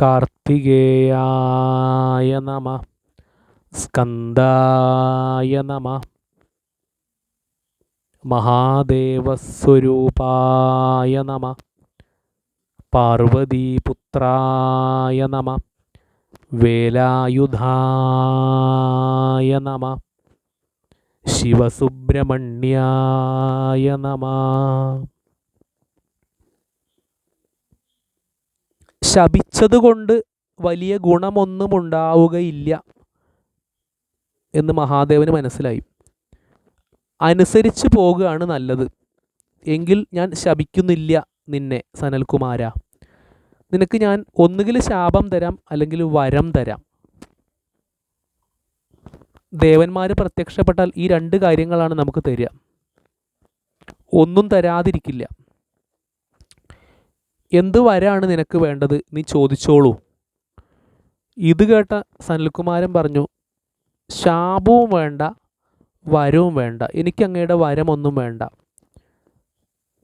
കാർത്തികേയായ നമ. സ്കന്ദായ നമ. മഹാദേവസ്വരൂപായ നമ. പാർവതീപുത്രായ നമ. വേലായുധായ നമ. ശിവസുബ്രഹ്മണ്യായ നമ. ശപിച്ചതുകൊണ്ട് വലിയ ഗുണമൊന്നും ഉണ്ടാവുകയില്ല എന്ന് മഹാദേവന് മനസ്സിലായി. അനുസരിച്ച് പോകുകയാണ് നല്ലത്. എങ്കിൽ ഞാൻ ശപിക്കുന്നില്ല നിന്നെ സനൽകുമാര. നിനക്ക് ഞാൻ ഒന്നുകിൽ ശാപം തരാം അല്ലെങ്കിൽ വരം തരാം. ദേവന്മാർ പ്രത്യക്ഷപ്പെട്ടാൽ ഈ രണ്ട് കാര്യങ്ങളാണ് നമുക്ക് തരിക. ഒന്നും തരാതിരിക്കില്ല. എന്ത് വരാണ് നിനക്ക് വേണ്ടത്? നീ ചോദിച്ചോളൂ. ഇത് കേട്ട സനൽകുമാരൻ പറഞ്ഞു ശാപവും വേണ്ട വരവും വേണ്ട എനിക്ക് അങ്ങയുടെ വരമൊന്നും വേണ്ട.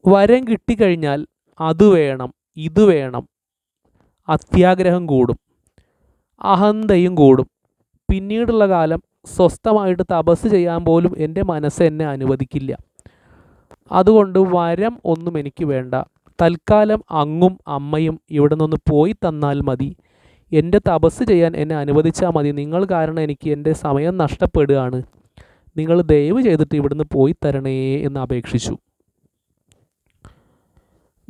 വരം കിട്ടിക്കഴിഞ്ഞാൽ അത് വേണം ഇത് വേണം. അത്യാഗ്രഹം കൂടും അഹന്തയും കൂടും. പിന്നീടുള്ള കാലം സ്വസ്ഥമായിട്ട് തപസ് ചെയ്യാൻ പോലും എന്റെ മനസ്സ് എന്നെ അനുവദിക്കില്ല. അതുകൊണ്ട് വരം ഒന്നും എനിക്ക് വേണ്ട. തൽക്കാലം അങ്ങും അമ്മയും ഇവിടെ നിന്ന് പോയി തന്നാൽ മതി. എന്റെ തപസ് ചെയ്യാൻ എന്നെ അനുവദിച്ചാൽ മതി. നിങ്ങൾ കാരണം എനിക്ക് എന്റെ സമയം നഷ്ടപ്പെടുകയാണ്. നിങ്ങൾ ദയവ് ചെയ്തിട്ട് ഇവിടുന്ന് പോയി തരണേ എന്ന് അപേക്ഷിച്ചു.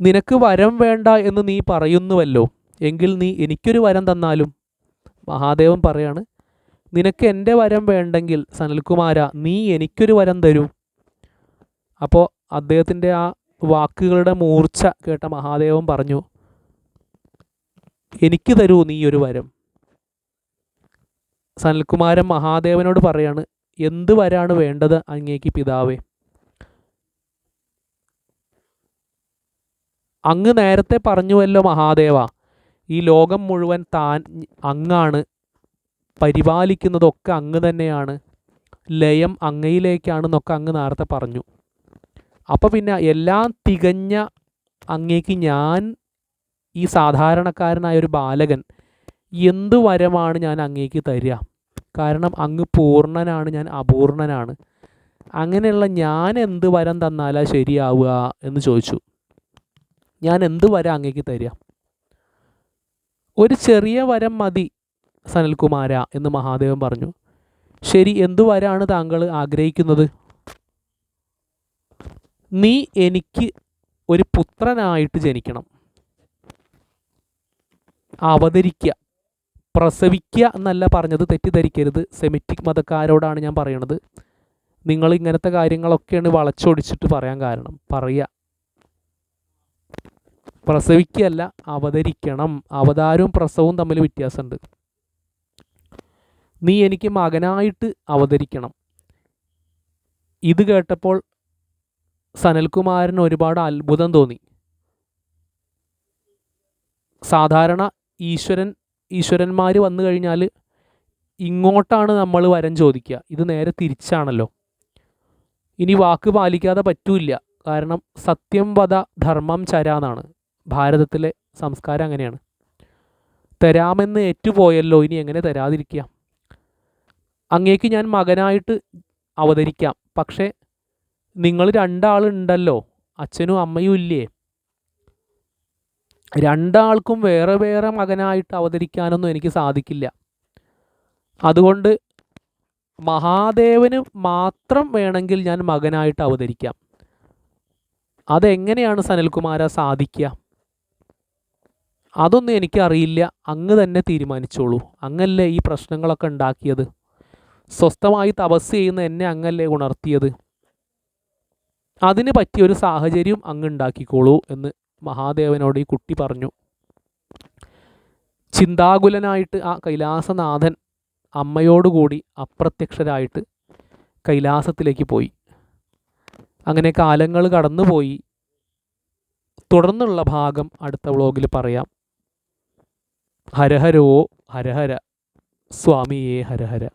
നിനക്ക് വരം വേണ്ട എന്ന് നീ പറയുന്നുവല്ലോ. എങ്കിൽ നീ എനിക്കൊരു വരം തന്നാലും. മഹാദേവൻ പറയാണ് നിനക്ക് എന്റെ വരം വേണ്ടെങ്കിൽ സനൽകുമാര നീ എനിക്കൊരു വരം തരൂ. അപ്പോൾ അദ്ദേഹത്തിന്റെ ആ വാക്കുകളുടെ മൂർച്ച കേട്ട മഹാദേവൻ പറഞ്ഞു എനിക്ക് തരൂ നീ ഒരു വരം. സനൽകുമാരൻ മഹാദേവനോട് പറയാണ് എന്ത് വരാണ് വേണ്ടത് അങ്ങേക്ക് പിതാവേ? അങ്ങ് നേരത്തെ പറഞ്ഞുവല്ലോ മഹാദേവ ഈ ലോകം മുഴുവൻ താൻ അങ്ങാണ് പരിപാലിക്കുന്നതൊക്കെ അങ്ങ് തന്നെയാണ് ലയം അങ്ങയിലേക്കാണെന്നൊക്കെ അങ്ങ് നേരത്തെ പറഞ്ഞു. അപ്പോൾ പിന്നെ എല്ലാം തികഞ്ഞ അങ്ങേക്ക് ഞാൻ ഈ സാധാരണക്കാരനായ ഒരു ബാലകൻ എന്തു വരമാണ് ഞാൻ അങ്ങേക്ക് തരിക? കാരണം അങ്ങ് പൂർണനാണ് ഞാൻ അപൂർണനാണ് അങ്ങനെയുള്ള ഞാൻ എന്ത് വരം തന്നാലാ ശരിയാവുക എന്ന് ചോദിച്ചു. ഞാൻ എന്ത് വരം അങ്ങേക്ക് തരിക? ഒരു ചെറിയ വരം മതി സനൽകുമാര എന്ന് മഹാദേവൻ പറഞ്ഞു. ശരി എന്തു വരാണ് താങ്കൾ ആഗ്രഹിക്കുന്നത്? നീ എനിക്ക് ഒരു പുത്രനായിട്ട് ജനിക്കണം. അവതരിക്കുക പ്രസവിക്കുക എന്നല്ല പറഞ്ഞത് തെറ്റിദ്ധരിക്കരുത്. സെമിറ്റിക് മതക്കാരോടാണ് ഞാൻ പറയണത്. നിങ്ങൾ ഇങ്ങനത്തെ കാര്യങ്ങളൊക്കെയാണ് വളച്ചൊടിച്ചിട്ട് പറയാൻ കാരണം. പറയുക. പ്രസവിക്കുകയല്ല അവതരിക്കണം. അവതാരവും പ്രസവവും തമ്മിൽ വ്യത്യാസമുണ്ട്. നീ എനിക്ക് മകനായിട്ട് അവതരിക്കണം. ഇത് കേട്ടപ്പോൾ സനൽകുമാരന് ഒരുപാട് അത്ഭുതം തോന്നി. സാധാരണ ഈശ്വരൻ ഈശ്വരന്മാർ വന്നു കഴിഞ്ഞാൽ ഇങ്ങോട്ടാണ് നമ്മൾ വരം ചോദിക്കുക. ഇത് നേരെ തിരിച്ചാണല്ലോ. ഇനി വാക്ക് പാലിക്കാതെ പറ്റൂല കാരണം സത്യം വധ ധർമ്മം ചരാന്നാണ് ഭാരതത്തിലെ സംസ്കാരം അങ്ങനെയാണ്. തരാമെന്ന് ഏറ്റുപോയല്ലോ. ഇനി എങ്ങനെ തരാതിരിക്കുക? അങ്ങേക്ക് ഞാൻ മകനായിട്ട് അവതരിക്കാം. പക്ഷേ നിങ്ങൾ രണ്ടാളുണ്ടല്ലോ അച്ഛനും അമ്മയും ഇല്ലേ? രണ്ടാൾക്കും വേറെ വേറെ മകനായിട്ട് അവതരിക്കാനൊന്നും എനിക്ക് സാധിക്കില്ല. അതുകൊണ്ട് മഹാദേവന് മാത്രം വേണമെങ്കിൽ ഞാൻ മകനായിട്ട് അവതരിക്കാം. അതെങ്ങനെയാണ് സനൽകുമാര സാധിക്കുക? അതൊന്നും എനിക്കറിയില്ല. അങ്ങ് തന്നെ തീരുമാനിച്ചോളൂ. അങ്ങല്ലേ ഈ പ്രശ്നങ്ങളൊക്കെ ഉണ്ടാക്കിയത്? സ്വസ്ഥമായി തപസ് ചെയ്യുന്ന എന്നെ അങ്ങല്ലേ ഉണർത്തിയത്? അതിന് പറ്റിയൊരു സാഹചര്യം അങ്ങ് ഉണ്ടാക്കിക്കോളൂ എന്ന് മഹാദേവനോട് ഈ കുട്ടി പറഞ്ഞു. ചിന്താകുലനായിട്ട് ആ കൈലാസനാഥൻ അമ്മയോടുകൂടി അപ്രത്യക്ഷരായിട്ട് കൈലാസത്തിലേക്ക് പോയി. അങ്ങനെ കാലങ്ങൾ കടന്നുപോയി. തുടർന്നുള്ള ഭാഗം അടുത്ത വ്ളോഗിൽ പറയാം. ഹരഹരോ ഹരഹര. സ്വാമിയേ ഹരഹര.